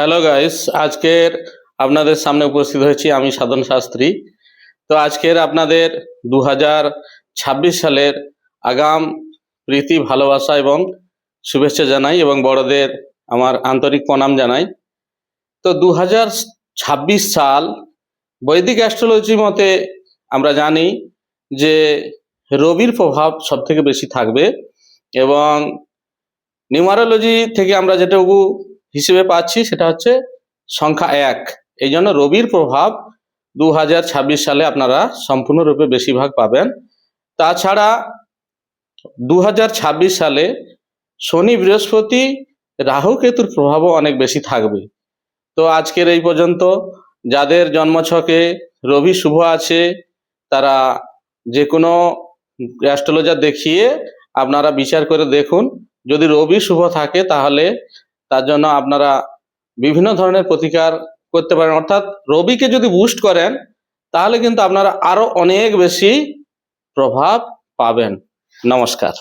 Hello guys, আজকের আপনাদের সামনে উপস্থিত হয়েছি আমি সাধন শাস্ত্রী। তো আজকের আপনাদের দু সালের আগাম প্রীতি, ভালোবাসা এবং শুভেচ্ছা জানাই এবং বড়দের আমার আন্তরিক প্রণাম জানাই। তো দু সাল বৈদিক অ্যাস্ট্রোলজি মতে আমরা জানি যে রবির প্রভাব সব থেকে বেশি থাকবে এবং নিউমারোলজি থেকে আমরা যেটুকু হিসেবে পাচ্ছি সেটা হচ্ছে সংখ্যা এক। এই জন্য রবির প্রভাব দু হাজার ছাব্বিশ সালে আপনারা সম্পূর্ণরূপে বেশিরভাগ পাবেন। তাছাড়া দু হাজার ছাব্বিশ সালে শনি, বৃহস্পতি, রাহু, কেতুর প্রভাবও অনেক বেশি থাকবে। তো আজকের এই পর্যন্ত। যাদের জন্মছকে রবি শুভ আছে, তারা যে কোনো অ্যাস্ট্রোলজার দেখিয়ে আপনারা বিচার করে দেখুন। যদি রবি শুভ থাকে তাহলে তার জন্য আপনারা বিভিন্ন ধরনের প্রতিকার করতে পারেন। অর্থাৎ রবিকে যদি বুস্ট করেন, তাহলে কিন্তু আপনারা আরও অনেক বেশি প্রভাব পাবেন। নমস্কার।